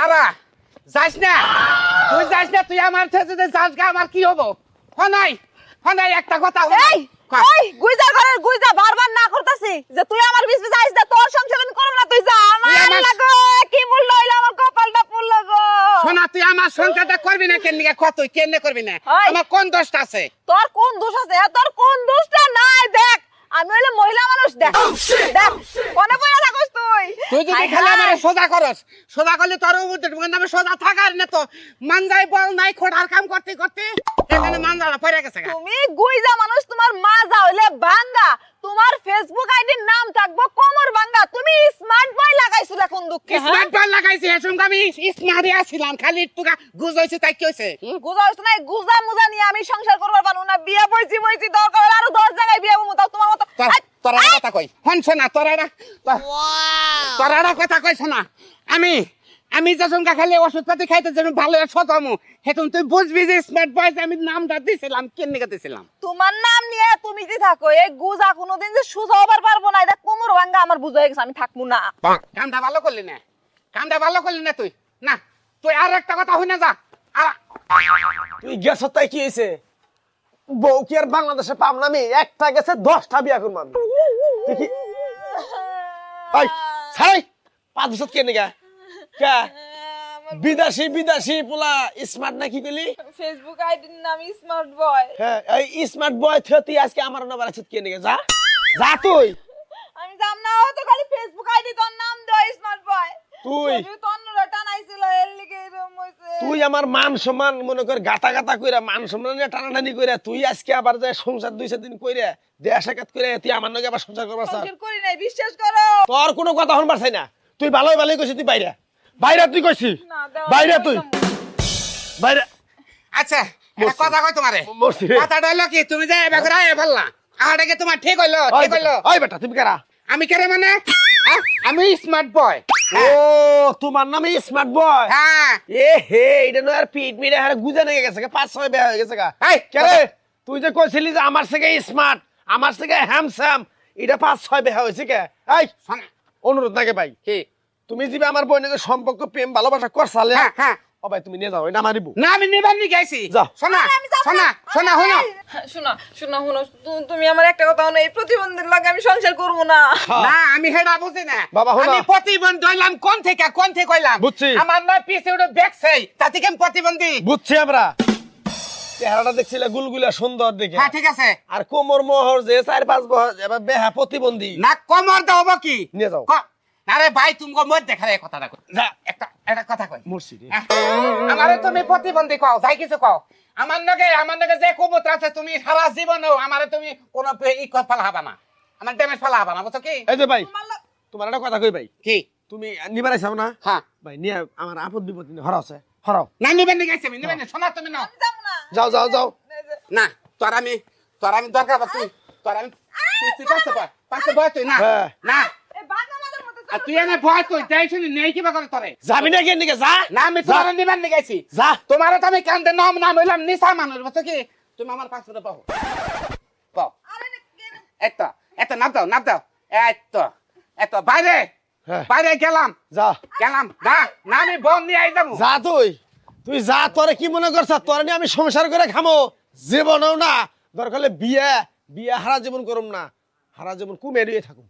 হারা যাস না। তুই যাস না তুই আমার সাথে যদি যাস গা আমার কি হব? হনাই হনাই একটা কথা। এই। এই গুইজা ঘরের গুইজা বারবার না করতাছি যে তুই আমার বিষ বিষ আইস না তোর সংসার আমি করব না তুই যা। আমার লাগো কি মূল্য হইল আমার কপালটা পুরলো গো শোনা তুই আমার সংখ্যাটা করবি না কেন নিকে কত কেন করবি না? ওই। আমার কোন দোষটা আছে? তোর কোন দোষ আছে? তোর কোন দোষটা নাই? দেখ আমি হইলে মহিলা মানুষ দেখ। দেখ কোনে কইরা থাকস তুই যদি হায় খালি আমার সোজা করস সোজা করলে তোর নামে সোজা থাকার না তো। মানজাই বল নাই খোড়ার কাম করতে করতে এখানে মানজাটা পড়ে গেছে তুমি গুইজা মানুষ তোমার মা যা হইলে বাঙ্গা তোমার ফেসবুক আইডির নাম থাকব কোমর বাঙ্গা তুমি স্মার্ট বয় লাগাইছিলা কোন দুঃখে হ্যাঁ? স্মার্ট বল লাগাইছি এসম আমি। স্মার্টই আছিলাম খালি একটু গুজ হয়েছে তাই কি হয়েছে গুজা হইছে না গুজা মুজা নিয়ে আমি সংসার করবার পারব না। বিয়ে বইছি বইছি দরকার হলে আরও দশ জায়গায় বিয়ে বমু তাও তোমার মতো তোর তোর কথা কই। হন শোনা তোর একটা কথা কই শোনা আমি আমি যখন খালি ওষুধ পাতি খাইতে যেন ভালো সতামু হেতন তুই বুঝবি যে স্মার্ট বয়েস আমি নামটা দিছিলাম কেন দিছিলাম? তোমার নাম নিয়ে তুমি যে থাকো এই গুজা কোনোদিন যে সুজা হবার পারব না এটা কোমর ভাঙ্গা আমার বুঝা হয়ে গেছে আমি থাকব না। কামটা ভালো করলি না। কামটা ভালো করলি না তুই। না তুই আর একটা কথা হই না যা। তুই গেছ তাই কি হয়েছে বউ কি আর বাংলাদেশে পাম না? আমি একটা গেছে দশটা বিয়া করব আমি। ছাড়াই পাঁচ বছর কে নিগা কে? বিদেশি বিদেশি পোলা স্মার্ট না কি ফেসবুক আইডির নাম স্মার্ট বয় হ্যাঁ এই স্মার্ট বয় থেকে আজকে আমার নাম্বার আছে কে নিগা যা যা তুই। আমি জাম না ও তো খালি ফেসবুক আইডি তোর নাম দেয় স্মার্ট বয় তুই? তুই আমার মান সম্মান মনে কর গাতা গাতা কইরা মান সম্মান নিয়ে টানাটানি কইরা তুই আজকে আবার যে সংসার দুই চার দিন কইরা দেয়া সাক্ষাৎ করে তুই আমার নাকি আবার সংসার করবার চাস। সংসার করি নাই বিশ্বাস করো। তোর কোনো কথা শুনবার চাই না। তুই ভালোই ভালোই কইছিস তুই বাইরে। বাইরে তুই কইছিস? বাইরে তুই। বাইরে। আচ্ছা কথা কই তোমারে। কথাটা হলো কি তুমি যে এবার করে আয় ফেললা। আহাটা কি তোমার ঠিক হইল ঠিক হইল? ওই বেটা তুমি কারা? আমি কেরে মানে? আমি স্মার্ট বয় ও তোমার নামে স্মার্ট বয় হ্যাঁ। এ হে এটা নয় আর পিট মিরে হারে গুজে নিয়ে গেছে পাঁচ ছয় বেয়া হয়ে গেছে গা। এই, কে রে? তুই যে কইছিলি যে আমার থেকে স্মার্ট আমার থেকে হ্যামসাম এটা পাঁচ ছয় বেয়া হয়েছে কে? এই অনুরোধ নাকি ভাই? কি? তুমি যে আমার বোনকে সম্পর্ক প্রেম ভালোবাসা করছালে হ্যাঁ হ্যাঁ। ও ভাই তুমি নিয়ে যাও এটা মারিব না আমি নিবার নি গেছি শোনা না। শোনা। শোনা শোনা শোনো তু- তুমি আমার একটা কথা এই প্রতিবন্ধীর লাগে আমি সংসার করব না। না আমি হেডা বুঝি না। বাবা। আমি প্রতিবন্ধী হইলাম কোন থেকে কোন থেকে কইলাম? বুঝছি। আমার নয় পিছে ওটা দেখছেই তাতে কি আমি প্রতিবন্ধী? বুঝছি আমরা। চেহারাটা দেখছিলে গুলগুলা সুন্দর দেখে? হ্যাঁ ঠিক আছে। আর কোমর মোহর যে চার পাঁচ বছর এবার বেহা প্রতিবন্ধী। না কোমর দাও হব কি? নিয়ে যাও। আরে ভাই তুমি মত দেখা রে কথাটা কই। যা একটা একটা কথা কই। মরছি রে আমারে তুমি প্রতিবন্ধী কও যাই কিছু কও। আমার নগে আমার নগে যে কুবুত আছে তুমি সারা জীবনেও আমারে তুমি কোনো ই ফেলা হবা না। আমার ড্যামেজ ফেলা হবা না বুঝছ কি? এই যে ভাই তোমার একটা কথা কই ভাই? কি? তুমি নিবার আইসাও না? হ্যাঁ। ভাই নিয়ে আমার আপদ বিপদ নিয়ে হরাও আছে হরাও। না নিবেন নি গেছে নিবেন নি শোনা তুমি না আমি যাব না। যাও যাও যাও। না তোর আমি তোর আমি দরকার তুই তোর আমি পাশে বয় তুই না। হ্যাঁ। না এই বাঘা মাদের মতো আর তুই এনে ভয় তুই নেই কিবা করে তোরে। যাবি না কেন দিকে যা। না আমি যা। তোমার নিবেন নি গেছি যা। তোমারও তো আমি কান্দে নাম নাম হইলাম নিশা মানুষ বুঝছ কি? তুমি আমার পাশে পাও পাও এত এত দাও দাও। এত এত বাইরে। হ্যাঁ। বাইরে গেলাম। যা। গেলাম। না না আমি বোন নিয়ে আই যাব। যা তুই। তুই যা তোরে কি মনে করছ? তোরে নিয়ে আমি সংসার করে খামো। জীবনেও না। দরকার হলে বিয়ে বিয়ে হারা জীবন করুম না। হারা জীবন কুমে দিয়ে থাকুম।